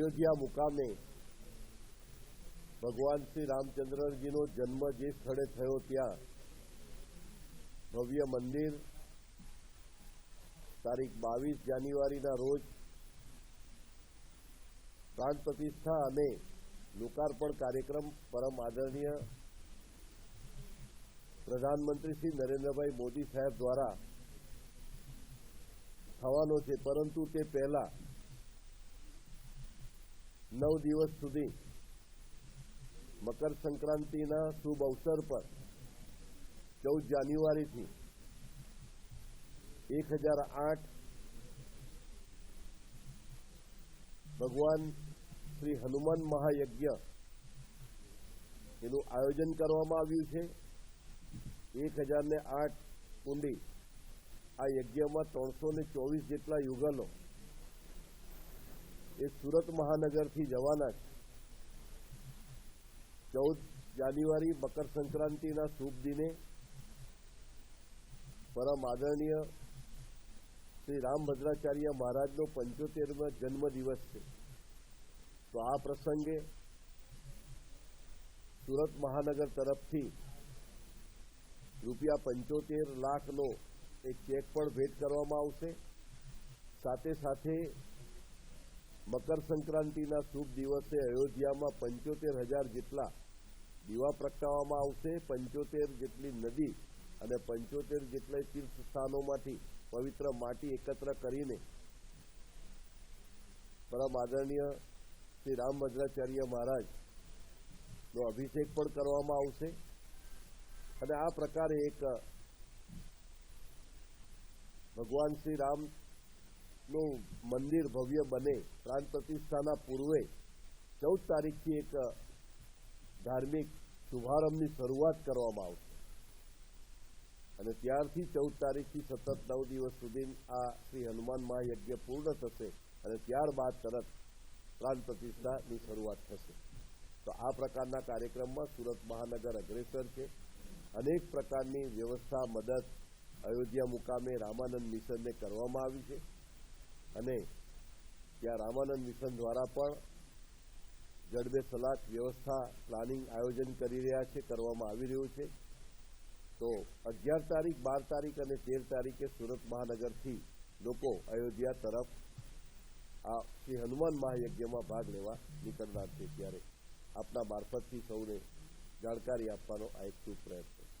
અયોધ્યા મુકામે ભગવાન શ્રી રામચંદ્રજીનો જન્મ જે સ્થળે થયો ત્યાં, ભવ્ય મંદિર, તારીખ બાવીસ જાન્યુઆરીના રોજ પ્રાણ પ્રતિષ્ઠા અને લોકાર્પણ કાર્યક્રમ પરમ આદરણીય પ્રધાનમંત્રી શ્રી નરેન્દ્રભાઈ મોદી સાહેબ દ્વારા થવાનો છે. પરંતુ તે પહેલા નવ દિવસ સુધી મકર સંક્રાંતિના શુભ અવસર પર ચૌદ જાન્યુઆરીથી એક હજાર આઠ ભગવાન શ્રી હનુમાન મહાયજ્ઞ એનું આયોજન કરવામાં આવ્યું છે. એક હજાર ને આઠ કુંડી આ યજ્ઞમાં ત્રણસો ને ચોવીસ જેટલા યુગલો એ સુરત મહાનગરથી જવાના છે. ચૌદ જાન્યુઆરી મકર સંક્રાંતિના શુભ દિને પરમ આદરણીય શ્રી રામભદ્રાચાર્ય મહારાજનો પંચોતેરમો જન્મ દિવસ છે. તો આ પ્રસંગે સુરત મહાનગર તરફથી રૂપિયા પંચોતેર લાખનો એક ચેક પણ ભેટ કરવામાં આવશે. સાથે સાથે મકર સંક્રાંતિના શુભ દિવસે અયોધ્યામાં પંચોતેર હજાર જેટલા દીવા પ્રગટાવવામાં આવશે. પંચોતેર જેટલી નદી અને પંચોતેર જેટલા તીર્થ પવિત્ર માટી એકત્ર કરીને પરમ આદરણીય શ્રી રામભદ્રાચાર્ય મહારાજનો અભિષેક પણ કરવામાં આવશે. અને આ પ્રકારે એક ભગવાન શ્રી રામનું મંદિર ભવ્ય બને. પ્રાણ પ્રતિષ્ઠાના પૂર્વે ચૌદ તારીખથી એક ધાર્મિક શુભારંભની શરૂઆત કરવામાં આવશે. અને ત્યારથી ચૌદ તારીખથી સતત નવ દિવસ સુધી આ શ્રી હનુમાન મહાયજ્ઞ પૂર્ણ થશે અને ત્યારબાદ તરત પ્રાણ પ્રતિષ્ઠાની શરૂઆત થશે. તો આ પ્રકારના કાર્યક્રમમાં સુરત મહાનગર અગ્રેસર છે. અનેક પ્રકારની વ્યવસ્થા, મદદ, અયોધ્યા મુકામે રામાનંદ મિશનને કરવામાં આવી છે. અને ત્યાં રામાનંદ મિશન દ્વારા પણ જડબે સલાક વ્યવસ્થા પ્લાનિંગ આયોજન કરી રહ્યા છે, કરવામાં આવી રહ્યું છે. તો અગિયાર તારીખ, બાર તારીખ અને તેર તારીખે સુરત મહાનગરથી લોકો અયોધ્યા તરફ આ શ્રી હનુમાન મહાયજ્ઞમાં ભાગ લેવા નીકળનાર છે. ત્યારે આપના મારફતથી સૌને જાણકારી આપવાનો આ એક શુભ પ્રયત્ન છે.